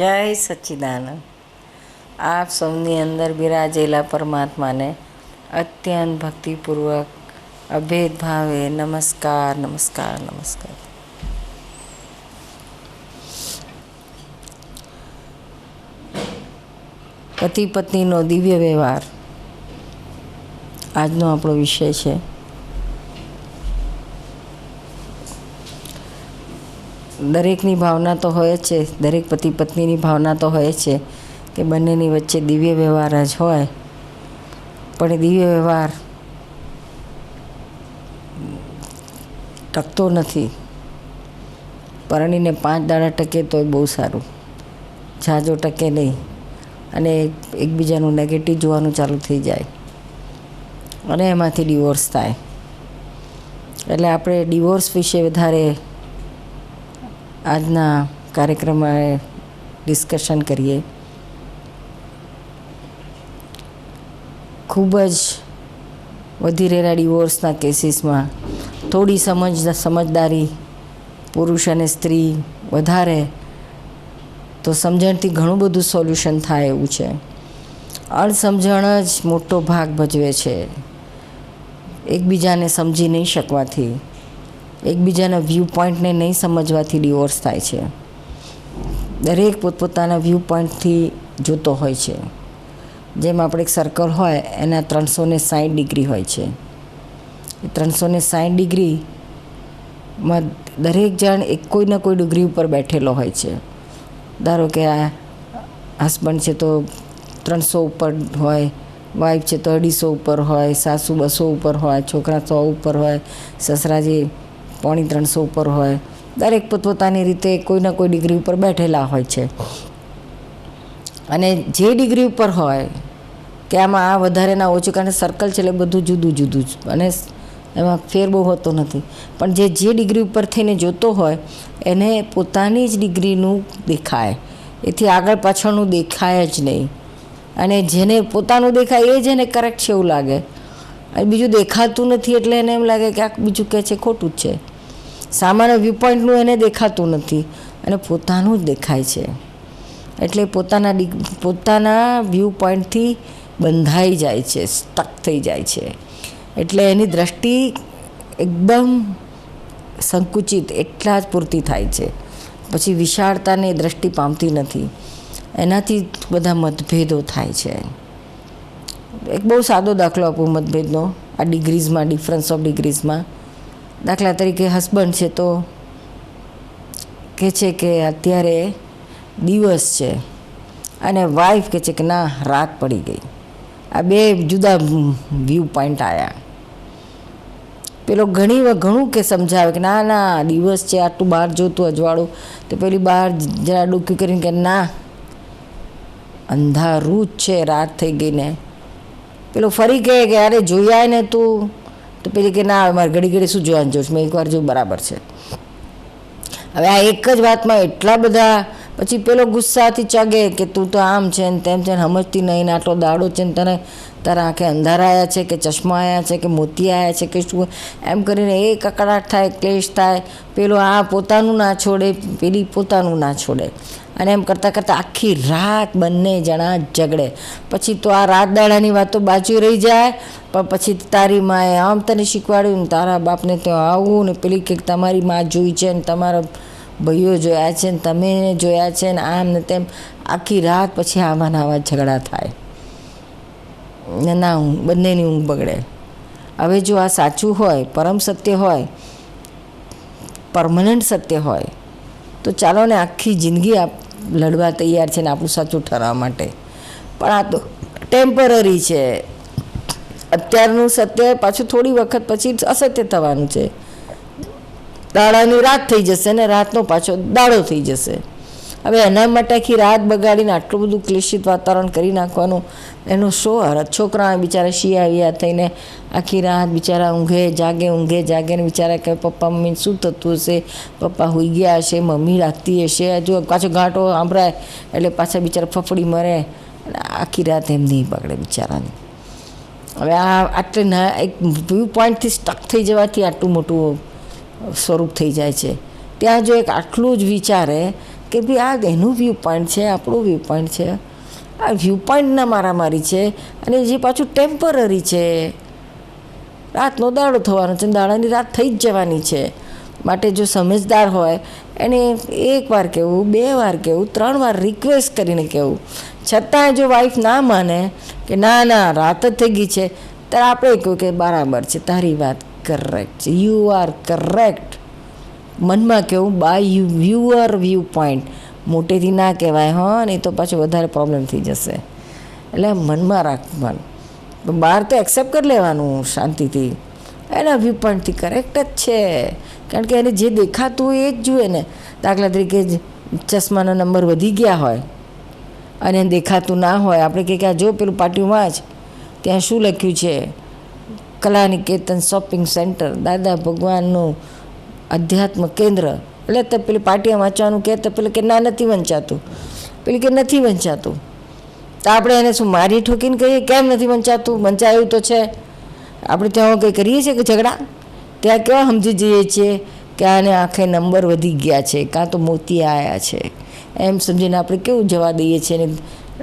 જય સચ્ચિદાનંદ. આપ સૌની અંદર બિરાજેલા પરમાત્માને અત્યંત ભક્તિપૂર્વક અભેદ ભાવે નમસ્કાર નમસ્કાર નમસ્કાર. પતિ પત્નીનો દિવ્ય વ્યવહાર આજનો આપણો વિષય છે. દરેકની ભાવના તો હોય છે. દરેક પતિ પત્નીની ભાવના તો હોય જ છે કે બંનેની વચ્ચે દિવ્ય વ્યવહાર જ હોય. પણ દિવ્ય વ્યવહાર ટકતો નથી. પરણીને પાંચ દાડા ટકે તોય બહુ સારું. ઝાઝો ટકે નહીં. અને એકબીજાનું નેગેટિવ જોવાનું ચાલુ થઈ જાય. અને એમાંથી ડિવોર્સ થાય. એટલે આપણે ડિવોર્સ વિશે વધારે આજના કાર્યક્રમમાં ડિસ્કશન કરીએ. ખૂબ જ વધી રહેલા ડિવોર્સના કેસીસમાં થોડી સમજ, સમજદારી પુરુષ અને સ્ત્રી વધારે, તો સમજણથી ઘણું બધું સોલ્યુશન થાય એવું છે. અણસમજણ જ મોટો ભાગ ભજવે છે. એકબીજાને સમજી નહીં શકવાથી. એકબીજાના વ્યૂ પોઈન્ટને નહીં સમજવાથી ડિવોર્સ થાય છે. દરેક પોતપોતાના વ્યૂ પોઈન્ટથી જોતો હોય છે. જેમ આપણે એક સર્કલ હોય, એના ત્રણસો ને સાઠ ડિગ્રી હોય છે. ત્રણસો ને સાઠ ડિગ્રીમાં દરેક જણ એક કોઈને કોઈ ડિગ્રી ઉપર બેઠેલો હોય છે. ધારો કે આ હસબન્ડ છે તો ત્રણસો ઉપર હોય વાઈફ છે તો અઢીસો ઉપર હોય, સાસુ બસો ઉપર હોય, છોકરા સો ઉપર હોય સસરાજી પોણી ત્રણસો ઉપર હોય. દરેક પોતપોતાની રીતે કોઈના કોઈ ડિગ્રી ઉપર બેઠેલા હોય છે. અને જે ડિગ્રી ઉપર હોય, કે આમાં આ વધારે ના ઓછું, કારણ સર્કલ છે એટલે બધું જુદું જુદું જ. અને એમાં ફેર બહુ હોતો નથી. પણ જે જે ડિગ્રી ઉપર થઈને જોતો હોય, એને પોતાની જ ડિગ્રીનું દેખાય. એથી આગળ પાછળનું દેખાય જ નહીં. અને જેને પોતાનું દેખાય, એ જ એને કરેક્ટ છે એવું લાગે. અને બીજું દેખાતું નથી એટલે એને એમ લાગે કે આ બીજું કહે છે, ખોટું જ છે. સામાન્ય વ્યૂ પોઈન્ટનું એને દેખાતું નથી. અને પોતાનું જ દેખાય છે. એટલે પોતાના પોતાના વ્યૂ પોઈન્ટથી બંધાઈ જાય છે સ્ટક થઈ જાય છે. એટલે એની દ્રષ્ટિ એકદમ સંકુચિત, એટલા જ પૂરતી થાય છે. પછી વિશાળતાને દ્રષ્ટિ પામતી નથી. એનાથી બધા મતભેદો થાય છે. એક બહુ સાદો દાખલો આપું મતભેદનો. આ ડિગ્રીઝમાં ડિફરન્સ ઓફ ડિગ્રીઝમાં દાખલા તરીકે હસબન્ડ છે તો કહે છે કે અત્યારે દિવસ છે અને વાઈફ કહે છે કે ના, રાત પડી ગઈ. આ બે જુદા વ્યૂ પોઈન્ટ આવ્યા પેલો ઘણી ઘણું કે સમજાવે કે ના ના, દિવસ છે, આટલું બહાર જોતું અજવાળું. તો પેલી બહાર જરા ડૂક્યું કરીને કે ના, અંધારું જ છે, રાત થઈ ગઈને. પેલો ફરી કહે કે, અરે જોયા ને તું. તો પેલી કે, ના મારે ઘડી ઘડી શું જોવાનું જોશ મેં એકવાર જોયું, બરાબર છે. હવે આ એક જ વાતમાં એટલા બધા, પછી પેલો ગુસ્સાથી ચગે કે, તું તો આમ છે ને તેમ છે ને, સમજતી નહીં ને આટલો દાડો છે ને તને, તારા આંખે અંધારા આવ્યા છે કે ચશ્મા આવ્યા છે કે મોતી આવ્યા છે કે શું? એમ કરીને એ કકડાટ થાય, ક્લેશ થાય, પેલો આ પોતાનું ના છોડે, પેલી પોતાનું ના છોડે. અને એમ કરતાં કરતાં આખી રાત બંને જણા ઝઘડે. પછી તો આ રાત દાડાની વાતો બાજુ રહી જાય, પણ પછી તારી માએ આમ તને શીખવાડ્યું ને તારા બાપને તો આવું ને પેલી કંઈક તમારી મા જોઈ છે ને તમારા ભાઈઓ જોયા છે ને તમે જોયા છે ને આમ ને તેમ, આખી રાત પછી આવા આવા ઝઘડા થાય. ને ના હું બંનેની ઊંઘ બગડે. હવે જો આ સાચું હોય, પરમ સત્ય હોય, પરમનન્ટ સત્ય હોય, તો ચાલો ને આખી જિંદગી આપ લડવા તૈયાર છે ને આપણું સાચું ઠરવા માટે. પણ આ તો ટેમ્પરરી છે. અત્યારનું સત્ય પાછું થોડી વખત પછી અસત્ય થવાનું છે. દાડાની રાત થઈ જશે ને રાતનો પાછો દાડો થઈ જશે. હવે એના માટે આખી રાત બગાડીને આટલું બધું ક્લેશિત વાતાવરણ કરી નાખવાનું, એનો શો હરત છોકરા બિચારા શિયાવિયા થઈને આખી રાત બિચારા ઊંઘે, જાગે ઊંઘે, જાગે ને બિચારા કે પપ્પા, મમ્મી, શું થતું હશે? પપ્પા હોઈ ગયા હશે, મમ્મી રાખતી હશે? જો પાછો ઘાંટો સાંભળાય એટલે પાછા બિચારા ફફડી મરે. આખી રાત એમની પકડે બિચારાની. હવે આ આટલે ના, એક વ્યૂ પોઈન્ટથી સ્ટક થઈ જવાથી આટલું મોટું સ્વરૂપ થઈ જાય છે. ત્યાં જો એક આટલું જ વિચારે કે ભાઈ આ એનું વ્યૂ પોઈન્ટ છે, આપણું વ્યૂ પોઈન્ટ છે. આ વ્યૂ પોઈન્ટના મારામારી છે અને જે પાછું ટેમ્પરરી છે. રાતનો દાડો થવાનો છે દાડાની રાત થઈ જ જવાની છે. માટે જો સમજદાર હોય, એને એક વાર કહેવું બે વાર કહેવું ત્રણ વાર રિક્વેસ્ટ કરીને કહેવું છતાંય જો વાઈફ ના માને કે ના ના, રાત જ થઈ ગઈ છે, ત્યારે આપણે કહ્યું કે બરાબર છે, તારી વાત કરેક્ટ છે. યુ આર કરેક્ટ મનમાં કહેવું બાય વ્યુઅર વ્યૂ પોઈન્ટ મોટેથી ના કહેવાય, હા, નહીં તો પાછું વધારે પ્રોબ્લેમ થઈ જશે. એટલે મનમાં રાખવાનું. બહાર તો એક્સેપ્ટ કરી લેવાનું શાંતિથી. એના વ્યૂ પોઈન્ટથી કરેક્ટ જ છે. કારણ કે એને જે દેખાતું હોય એ જ જુએ ને. દાખલા તરીકે ચશ્માનો નંબર વધી ગયા હોય અને દેખાતું ના હોય, આપણે કહે કે આ જો પેલું પાટિયું જ ત્યાં શું લખ્યું છે? કલા નિકેતન શોપિંગ સેન્ટર, દાદા ભગવાનનું અધ્યાત્મ કેન્દ્ર. એટલે તો પેલી પાટિયા વાંચવાનું કહે તો પેલું કે ના, નથી વંચાતું. પેલી કે નથી વંચાતું. તો આપણે એને શું મારી ઠોકીને કહીએ? કેમ નથી વંચાતું? વંચાયું તો છે. આપણે ત્યાં કંઈ કરીએ છીએ કે ઝઘડા? ત્યાં કેવા સમજી જઈએ છીએ કે આને આખે નંબર વધી ગયા છે, કાં તો મોતી આવ્યા છે. એમ સમજીને આપણે કેવું જવા દઈએ છીએ અને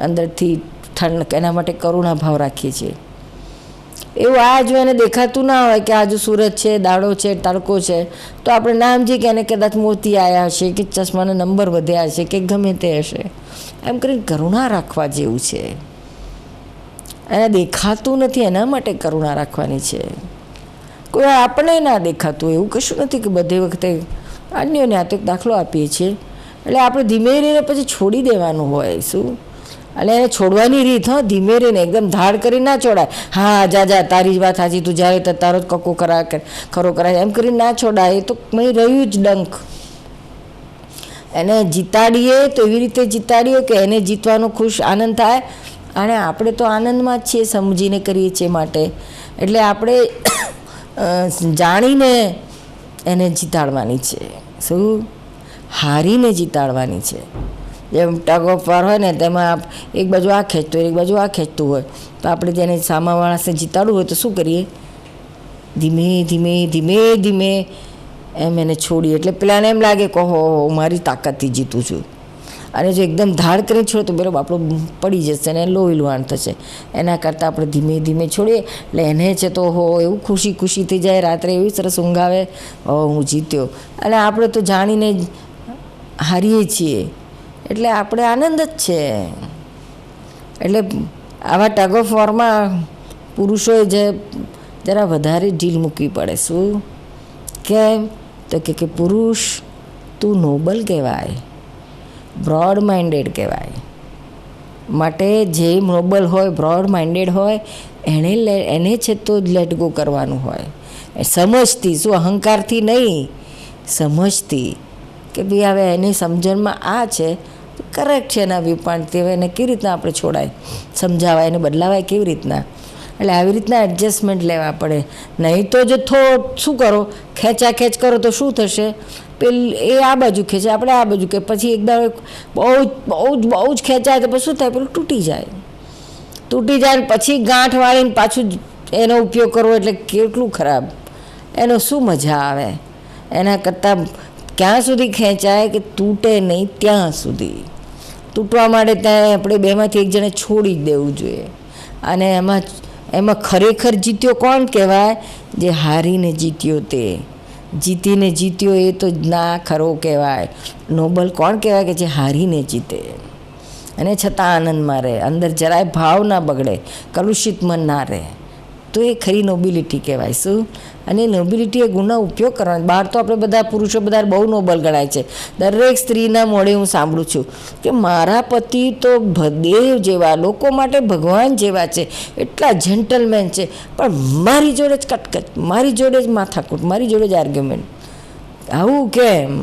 અંદરથી ઠંડ એના માટે કરુણા ભાવ રાખીએ છીએ. એવું આ જો એને દેખાતું ના હોય કે આજુ સુરત છે, દાડો છે, તડકો છે, તો આપણે નામ જે કે એને કદાચ મોતી આવ્યા હશે, કે ચશ્માના નંબર વધ્યા હશે, કે ગમે તે હશે. એમ કરીને કરુણા રાખવા જેવું છે. એને દેખાતું નથી એના માટે કરુણા રાખવાની છે. કોઈ આપણે ના દેખાતું, એવું કશું નથી કે બધી વખતે અન્યોને આ તો દાખલો આપીએ છીએ. એટલે આપણે ધીમે ધીમે પછી છોડી દેવાનું હોય, શું? અને એને છોડવાની રીત, હા, ધીમે રહીને, એકદમ ધાડ કરી ના છોડાય. હા, જા જા, તારી જ વાત સાચી, તું જ્યારે તો, તારો જ કક્કો કરા ખરો કરાય. એમ કરીને ના છોડાય. એ તો મેં રહ્યું જ ડંક એને જીતાડીએ તો એવી રીતે જીતાડીએ કે એને જીતવાનો ખુશ આનંદ થાય. અને આપણે તો આનંદમાં જ છીએ, સમજીને કરીએ છીએ માટે. એટલે આપણે જાણીને એને જીતાડવાની છે. શું? હારીને જીતાડવાની છે. જેમ ટગ ઓફ વાર હોય ને તેમાં એક બાજુ આ ખેંચતું હોય, એક બાજુ આ ખેંચતું હોય. તો આપણે તેને સામા માણસને જીતાડવું હોય તો શું કરીએ? ધીમે ધીમે ધીમે ધીમે એમ એને છોડીએ. એટલે પેલાને એમ લાગે કે હો મારી તાકાતથી જીતું છું. અને જો એકદમ ધાડ કરી છોડે તો બરાબર આપણું પડી જશે અને લોહી લુહાણ થશે. એના કરતાં આપણે ધીમે ધીમે છોડીએ. એટલે એને છે તો હો એવું ખુશી ખુશી થઈ જાય, રાત્રે એવી સરસ ઊંઘ આવે હો જીત્યો. અને આપણે તો જાણીને હારીએ છીએ. એટલે આપણે આનંદ જ છે. એટલે આવા ટગ ઓફ વોરમાં પુરુષોએ જે જરા વધારે ઢીલ મૂકવી પડે. શું? કેમ તો કે કે પુરુષ તું નોબલ કહેવાય બ્રોડ માઇન્ડેડ કહેવાય. માટે જે નોબલ હોય બ્રોડ માઇન્ડેડ હોય એણે લે, એને છે તો જ લેટ ગો કરવાનું હોય. સમજતી, શું અહંકારથી નહીં? સમજતી કે ભાઈ હવે એની સમજણમાં આ છે કરેક્ટ છે એના વ્યૂ પોઈન્ટથી હવે એને કેવી રીતના આપણે છોડાય? સમજાવાય એને બદલાવાય કેવી રીતના? એટલે આવી રીતના એડજસ્ટમેન્ટ લેવા પડે. નહીં તો જો થો, શું કરો? ખેંચા ખેંચ કરો તો શું થશે? પેલ, એ આ બાજુ ખેંચે, આપણે આ બાજુ કે પછી એકદમ બહુ જ બહુ જ બહુ જ ખેંચાય તો પછી શું થાય? પેલું તૂટી જાય. તૂટી જાય પછી ગાંઠ વાળીને પાછું એનો ઉપયોગ કરવો એટલે કેટલું ખરાબ. એનો શું મજા આવે? એના કરતાં ક્યાં સુધી ખેંચાય કે તૂટે નહીં, ત્યાં સુધી. તૂટવા માટે ત્યાં આપણે બેમાંથી એક જણે છોડી જ દેવું જોઈએ. અને એમાં એમાં ખરેખર જીત્યો કોણ કહેવાય? જે હારીને જીત્યો તે. જીતીને જીત્યો એ તો ના ખરો કહેવાય. નોબલ કોણ કહેવાય કે જે હારીને જીતે? અને છતાં આનંદમાં રહે, અંદર જરાય ભાવ ના બગડે, કલુષિત મન ના રહે. તો એ ખરી નોબિલિટી કહેવાય. શું? અને નોબિલિટી એ ગુણનો ઉપયોગ કરવાનો. બહાર તો આપણે બધા પુરુષો બધા બહુ નોબલ ગણાય છે. દરેક સ્ત્રીના મોડે હું સાંભળું છું કે મારા પતિ તો દેવ જેવા, લોકો માટે ભગવાન જેવા છે. એટલા જેન્ટલમેન છે. પણ મારી જોડે જ કટકટ, મારી જોડે જ માથાકૂટ, મારી જોડે જ આર્ગ્યુમેન્ટ આવું કેમ?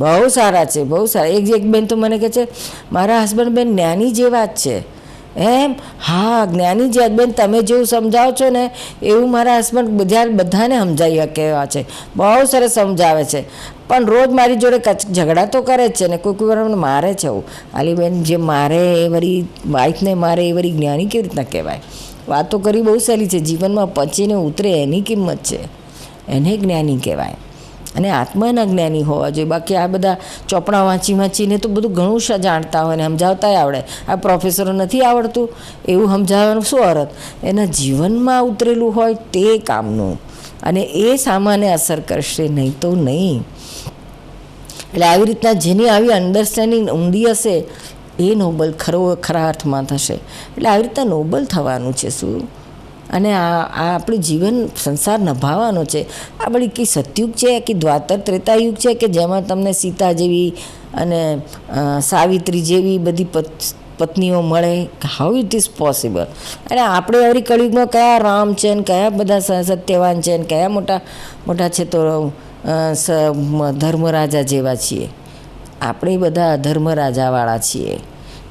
બહુ સારા છે, બહુ સારા. એક એક બેન તો મને કહે છે, મારા હસબન્ડ બેન જ્ઞાની જેવા જ છે. એમ? હા, જ્ઞાની જે બેન તમે જેવું સમજાવો છો ને, એવું મારા હસબન્ડ બધા બધાને સમજાવી કેવા છે. બહુ સરસ સમજાવે છે. પણ રોજ મારી જોડે કચ, ઝઘડા તો કરે છે ને, કોઈ કોઈ વાર મને મારે છે એવું. આલીબેન, જે મારે એ વળી, વાઈફને મારે એ વળી જ્ઞાની કેવી રીતના કહેવાય? વાતો કરી બહુ સહેલી છે. જીવનમાં પચીને ઉતરે એની કિંમત છે. એને જ્ઞાની કહેવાય. અને આત્માના જ્ઞાની હોવા જોઈએ. બાકી આ બધા ચોપડા વાંચી વાંચીને તો બધું ઘણું જાણતા હોય ને સમજાવતાય આવડે. આ પ્રોફેસરો નથી આવડતું. એવું સમજાવવાનું શું અર્થ? એના જીવનમાં ઉતરેલું હોય તે કામનું. અને એ સામાન્ય અસર કરશે નહીં તો નહીં. એટલે આવી રીતના જેની આવી અન્ડરસ્ટેન્ડિંગ ઊંડી હશે, એ નોબલ ખરો, ખરા અર્થમાં થશે. એટલે આવી રીતના નોબલ થવાનું છે શું? અને આ આ આપણું જીવન સંસાર નભાવવાનો છે. આ બધી કે સતયુગ છે કે દ્વાતર ત્રેતાયુગ છે કે જેમાં તમને સીતા જેવી અને સાવિત્રી જેવી બધી પત, પત્નીઓ મળે? હાઉ ઇટ ઇઝ પોસિબલ અને આપણે આવરી કળિયુગમાં કયા રામ છે ને કયા બધા સત્યવાન છે ને કયા મોટા મોટા છે તો ધર્મરાજા જેવા છીએ? આપણે બધા ધર્મરાજાવાળા છીએ.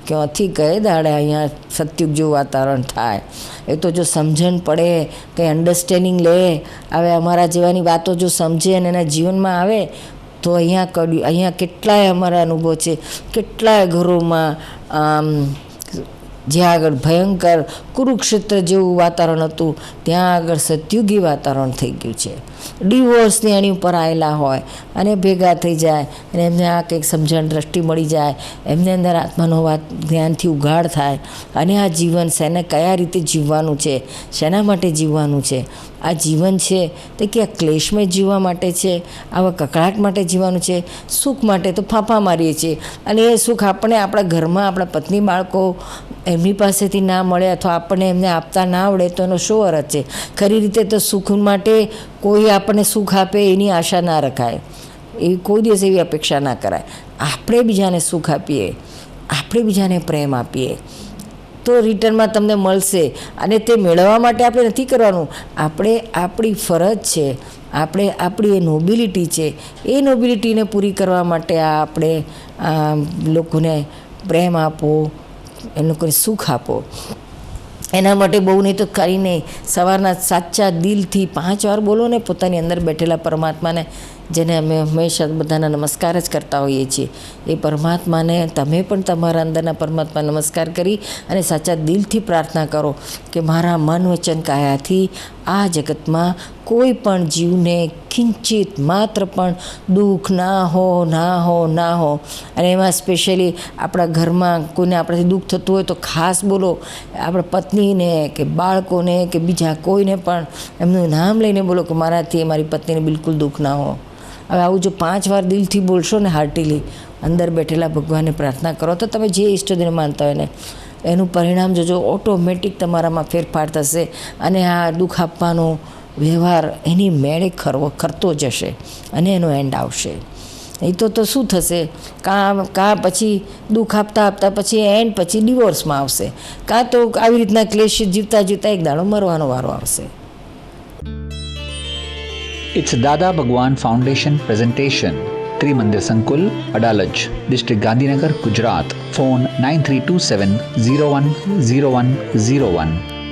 ક્યાંથી કઈ દાડે અહીંયા સતયુગ જેવું વાતાવરણ થાય? એ તો જો સમજણ પડે, કંઈ અન્ડરસ્ટેન્ડિંગ લે, હવે અમારા જેવાની વાતો જો સમજે અને એના જીવનમાં આવે, તો અહીંયા કડ્યું, અહીંયા કેટલાય અમારા અનુભવ છે. કેટલાય ઘરોમાં, આમ જ્યાં આગળ ભયંકર કુરુક્ષેત્ર જેવું વાતાવરણ હતું, ત્યાં આગળ સત્યુગી વાતાવરણ થઈ ગયું છે. ડિવોર્સની એની ઉપર આવેલા હોય અને ભેગા થઈ જાય અને એમને આ કંઈક સમજણ દ્રષ્ટિ મળી જાય, એમને અંદર આત્માનો વાત જ્ઞાનથી ઉઘાડ થાય અને આ જીવન શેને કયા રીતે જીવવાનું છે, શેના માટે જીવવાનું છે? આ જીવન છે તે ક્યાં આ ક્લેશમય જીવવા માટે છે? આવા કકળાટ માટે જીવવાનું છે? સુખ માટે તો ફાંફા મારીએ છીએ. અને એ સુખ આપણે આપણા ઘરમાં આપણા પત્ની બાળકો એમની પાસેથી ના મળે અથવા આપણને એમને આપતા ના આવડે, તો એનો શું અર્થ છે? ખરી રીતે તો સુખ માટે કોઈ આપણને સુખ આપે એની આશા ના રખાય. એવી કોઈ દિવસ એવી અપેક્ષા ના કરાય. આપણે બીજાને સુખ આપીએ, આપણે બીજાને પ્રેમ આપીએ, તો રિટર્નમાં તમને મળશે. અને તે મેળવવા માટે આપણે નથી કરવાનું. આપણે આપણી ફરજ છે, આપણે આપણી એ નોબિલિટી છે. એ નોબિલિટીને પૂરી કરવા માટે આ આપણે લોકોને પ્રેમ આપો એ લોકોને સુખ આપો. એના માટે બહુ નહીં તો કરીને સવારના સાચા દિલથી પાંચ વાર બોલો ને પોતાની અંદર બેઠેલા પરમાત્માને જેને અમે હંમેશા બધાના નમસ્કાર જ કરતા હોઈએ છીએ. એ પરમાત્માને તમે પણ તમારા અંદરના પરમાત્મા નમસ્કાર કરી અને સાચા દિલથી પ્રાર્થના કરો કે મારા મન વચન કાયાથી આ જગતમાં કોઈ પણ જીવને કિંચિત માત્ર પણ દુઃખ ના હો ના હો ના હો. અને એમાં સ્પેશિયલી આપણા ઘરમાં કોઈને આપણાથી દુઃખ થતું હોય તો ખાસ બોલો, આપણા પત્નીને કે બાળકોને કે બીજા કોઈને પણ એમનું નામ લઈને બોલો કે મારાથી મારી પત્નીને બિલકુલ દુઃખ ના હો. હવે આવું જો પાંચ વાર દિલથી બોલશો ને હાર્ટીલી, અંદર બેઠેલા ભગવાનને પ્રાર્થના કરો, તો તમે જે ઈષ્ટદેવ માનતા હોય ને, એનું પરિણામ જોજો, ઓટોમેટિક તમારામાં ફેરફાર થશે અને આ દુઃખ આપવાનો વ્યવહાર એની મેળે ખરવો, ખરતો જશે અને એનો એન્ડ આવશે. નહીં તો તો શું થશે? કાં કાં પછી દુઃખ આપતા આપતા પછી એન્ડ પછી ડિવોર્સમાં આવશે. કાં તો આવી રીતના ક્લેશ જીવતા જીવતા એક દાડો મરવાનો વારો આવશે. इट्स दादा भगवान foundation presentation. Trimandir Sankul Adalaj district Gandhinagar Gujarat phone nine three two seven zero one zero one zero one